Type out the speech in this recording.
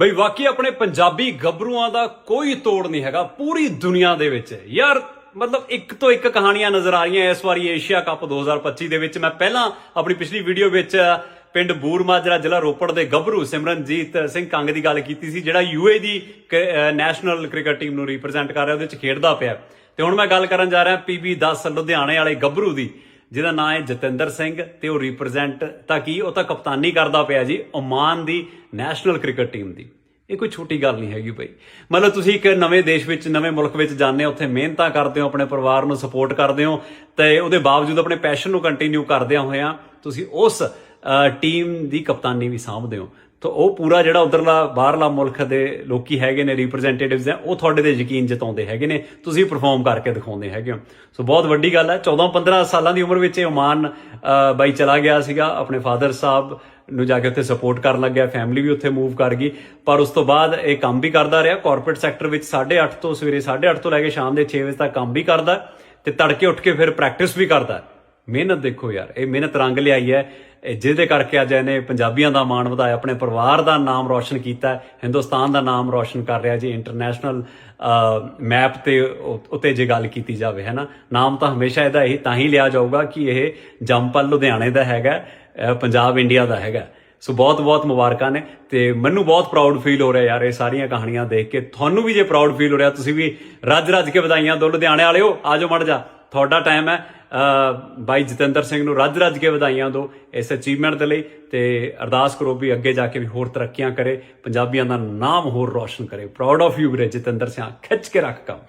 ਬਈ ਵਾਕਈ ਆਪਣੇ ਪੰਜਾਬੀ ਗੱਭਰੂਆਂ ਦਾ ਕੋਈ ਤੋੜ ਨਹੀਂ ਹੈਗਾ, ਪੂਰੀ ਦੁਨੀਆ ਦੇ ਵਿੱਚ। ਯਾਰ, ਮਤਲਬ ਇੱਕ ਤੋਂ ਇੱਕ ਕਹਾਣੀਆਂ ਨਜ਼ਰ ਆ ਰਹੀਆਂ ਇਸ ਵਾਰੀ ਏਸ਼ੀਆ ਕੱਪ 2025 ਦੇ ਵਿੱਚ। ਮੈਂ ਪਹਿਲਾਂ ਆਪਣੀ ਪਿਛਲੀ ਵੀਡੀਓ ਵਿੱਚ ਪਿੰਡ ਬੂਰਮਾਜਰਾ ਜ਼ਿਲ੍ਹਾ ਰੋਪੜ ਦੇ ਗੱਭਰੂ ਸਿਮਰਨਜੀਤ ਸਿੰਘ ਕੰਗ ਦੀ ਗੱਲ ਕੀਤੀ ਸੀ, ਜਿਹੜਾ ਯੂਏ ਦੀ ਨੈਸ਼ਨਲ ਕ੍ਰਿਕਟ ਟੀਮ ਨੂੰ ਰਿਪਰੈਜ਼ੈਂਟ ਕਰ ਰਿਹਾ, ਉਹਦੇ ਵਿੱਚ ਖੇਡਦਾ ਪਿਆ। ਤੇ ਹੁਣ ਮੈਂ ਗੱਲ ਕਰਨ ਜਾ ਰਿਹਾ ਪੀਬੀ 10 ਲੁਧਿਆਣੇ ਵਾਲੇ ਗੱਭਰੂ ਦੀ। ਜਿਹਦਾ ਨਾਮ ਹੈ ਜਤਿੰਦਰ ਸਿੰਘ ਤੇ ਉਹ ਰਿਪਰੈਜ਼ੈਂਟ ਤਾਂ ਕੀ, ਉਹ ਤਾਂ ਕਪਤਾਨੀ ਕਰਦਾ ਪਿਆ ਜੀ ਓਮਾਨ ਦੀ ਨੈਸ਼ਨਲ ਕ੍ਰਿਕਟ ਟੀਮ ਦੀ। ਇਹ ਕੋਈ ਛੋਟੀ ਗੱਲ ਨਹੀਂ ਹੈਗੀ ਬਈ। ਮਤਲਬ ਤੁਸੀਂ ਇੱਕ ਨਵੇਂ ਦੇਸ਼ ਵਿੱਚ, ਨਵੇਂ ਮੁਲਕ ਵਿੱਚ ਜਾਂਦੇ ਹੋ, ਉੱਥੇ ਮਿਹਨਤਾਂ ਕਰਦੇ ਹੋ, ਆਪਣੇ ਪਰਿਵਾਰ ਨੂੰ ਸਪੋਰਟ ਕਰਦੇ ਹੋ ਤੇ ਉਹਦੇ ਬਾਵਜੂਦ ਆਪਣੇ ਪੈਸ਼ਨ ਨੂੰ ਕੰਟੀਨਿਊ ਕਰਦਿਆਂ ਹੋਇਆਂ ਤੁਸੀਂ ਉਸ ਟੀਮ ਦੀ ਕਪਤਾਨੀ ਵੀ ਸਾਂਭਦੇ ਹੋ। ਤਾਂ ਉਹ ਪੂਰਾ ਜਿਹੜਾ ਉਧਰਲਾ, ਬਾਹਰਲਾ ਮੁਲਕ ਦੇ ਲੋਕੀ ਹੈਗੇ ਨੇ ਰਿਪਰੈਜ਼ੈਂਟੇਟਿਵਸ ਆ ਉਹ ਤੁਹਾਡੇ ਤੇ ਯਕੀਨ ਜਤਾਉਂਦੇ ਹੈਗੇ ਨੇ, ਤੁਸੀਂ ਪਰਫਾਰਮ ਕਰਕੇ ਦਿਖਾਉਂਦੇ ਹੈਗੇ ਹੋ। ਸੋ ਬਹੁਤ ਵੱਡੀ ਗੱਲ ਹੈ 14 15 ਸਾਲਾਂ ਦੀ ਉਮਰ ਵਿੱਚ ਇਹ ਓਮਾਨ ਬਾਈ ਚਲਾ ਗਿਆ ਸੀਗਾ, ਆਪਣੇ ਫਾਦਰ ਸਾਹਿਬ ਨੂੰ ਜਾ ਕੇ ਉੱਥੇ ਸਪੋਰਟ ਕਰਨ ਲੱਗਿਆ ਫੈਮਿਲੀ ਵੀ ਉੱਥੇ ਮੂਵ ਕਰ ਗਈ। ਪਰ ਉਸ ਤੋਂ ਬਾਅਦ ਇਹ ਕੰਮ ਵੀ ਕਰਦਾ ਰਿਹਾ ਕਾਰਪੋਰੇਟ ਸੈਕਟਰ ਵਿੱਚ 8:30 ਤੋਂ ਸਵੇਰੇ 8:30 ਤੋਂ ਲੈ ਕੇ ਸ਼ਾਮ ਦੇ 6 ਵਜੇ ਤੱਕ ਕੰਮ ਵੀ ਕਰਦਾ ਤੇ ਤੜਕੇ ਉੱਠ ਕੇ ਫਿਰ ਪ੍ਰੈਕਟਿਸ ਵੀ ਕਰਦਾ ਮਿਹਨਤ ਦੇਖੋ ਯਾਰ, ਇਹ ਮਿਹਨਤ ਰੰਗ ਲਿਆਈ ਹੈ। ਜਿਹਦੇ ਕਰਕੇ ਅੱਜ ਇਹਨੇ ਪੰਜਾਬੀਆਂ ਦਾ ਮਾਣ ਵਧਾਇਆ, ਆਪਣੇ ਪਰਿਵਾਰ ਦਾ ਨਾਮ ਰੌਸ਼ਨ ਕੀਤਾ, ਹਿੰਦੁਸਤਾਨ ਦਾ ਨਾਮ ਰੌਸ਼ਨ ਕਰ ਰਿਹਾ ਜੀ ਇੰਟਰਨੈਸ਼ਨਲ ਮੈਪ ਤੇ ਉ- ਉੱਤੇ ਜੇ ਗੱਲ ਕੀਤੀ ਜਾਵੇ, ਹੈ ਨਾ? ਨਾਮ ਤਾਂ ਹਮੇਸ਼ਾ ਇਹਦਾ ਇਹ ਤਾਂ ਹੀ ਲਿਆ ਜਾਊਗਾ ਕਿ ਇਹ ਜੰਪਲ ਲੁਧਿਆਣੇ ਦਾ ਹੈਗਾ ਪੰਜਾਬ ਇੰਡੀਆ ਦਾ ਹੈਗਾ। ਸੋ ਬਹੁਤ ਬਹੁਤ ਮੁਬਾਰਕਾਂ ਨੇ ਤੇ ਮੈਨੂੰ ਬਹੁਤ ਪ੍ਰਾਊਡ ਫੀਲ ਹੋ ਰਿਹਾ ਯਾਰ ਇਹ ਸਾਰੀਆਂ ਕਹਾਣੀਆਂ ਦੇਖ ਕੇ। ਤੁਹਾਨੂੰ ਵੀ ਜੇ ਪ੍ਰਾਊਡ ਫੀਲ ਹੋ ਰਿਹਾ, ਤੁਸੀਂ ਵੀ ਰੱਜ ਰੱਜ ਕੇ ਵਧਾਈਆਂ ਦੋ ਲੁਧਿਆਣੇ ਵਾਲਿਓ ਆਜੋ ਮੜ ਜਾ, ਤੁਹਾਡਾ ਟਾਈਮ ਹੈ। ਬਾਈ ਜਤਿੰਦਰ ਸਿੰਘ ਨੂੰ ਰੱਜ ਰੱਜ ਕੇ ਵਧਾਈਆਂ ਦਿਓ ਇਸ ਅਚੀਵਮੈਂਟ ਦੇ ਲਈ ਤੇ ਅਰਦਾਸ ਕਰੋ ਵੀ ਅੱਗੇ ਜਾ ਕੇ ਵੀ ਹੋਰ ਤਰੱਕੀਆਂ ਕਰੇ, ਪੰਜਾਬੀਆਂ ਦਾ ਨਾਮ ਹੋਰ ਰੌਸ਼ਨ ਕਰੇ। ਪ੍ਰਾਊਡ ਆਫ ਯੂ ਵੀਰੇ ਜਤਿੰਦਰ ਸਿੰਘ ਖਿੱਚ ਕੇ ਰੱਖ ਕੰਮ।